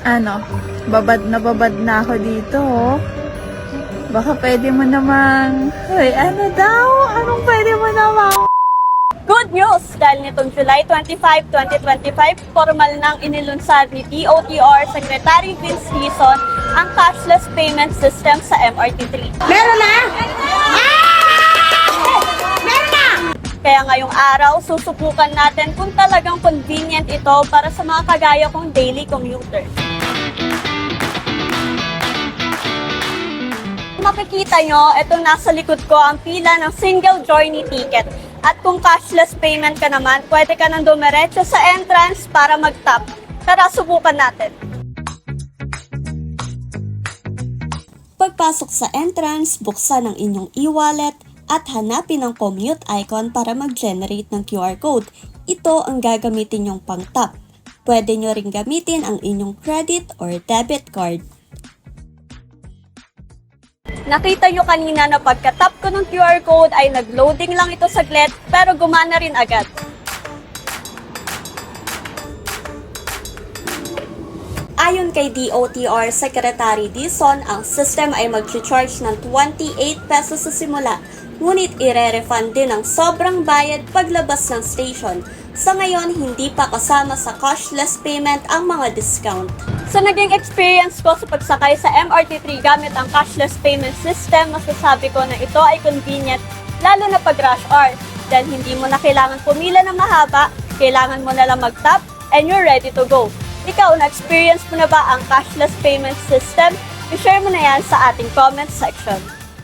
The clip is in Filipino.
Ano, babad na babad na ako dito, oh. Baka pwede mo namang, Hoy, ano daw? Anong pwede mo namang? Good news! Dahil nitong July 25, 2025, formal nang inilunsad ni DOTR Secretary Vince Dizon ang cashless payment system sa MRT3. Meron na? Meron na! Kaya ngayong araw, susubukan natin kung talagang convenient ito para sa mga kagaya kong daily commuter. Makikita nyo, itong nasa likod ko ang pila ng single journey ticket. At kung cashless payment ka naman, pwede ka nang dumiretso sa entrance para mag-tap. Tara, subukan natin. Pagpasok sa entrance, buksan ang inyong e-wallet at hanapin ang commute icon para mag-generate ng QR code. Ito ang gagamitin yung pang-tap. Pwede nyo rin gamitin ang inyong credit or debit card. Nakita nyo kanina na pagka-tap ko ng QR code ay nag-loading lang ito saglit pero gumana rin agad. Ayon kay DOTR Secretary Dizon, ang system ay mag-charge ng 28 pesos sa simula, ngunit ire-refund din ang sobrang bayad paglabas ng station. Sa ngayon, hindi pa kasama sa cashless payment ang mga discount. Sa naging experience ko sa pagsakay sa MRT3 gamit ang cashless payment system, masasabi ko na ito ay convenient, lalo na pag rush hour. Dahil hindi mo na kailangan pumila ng mahaba, kailangan mo na lang mag-tap, and you're ready to go. Ikaw, na-experience mo na ba ang cashless payment system? I-share mo na yan sa ating comment section.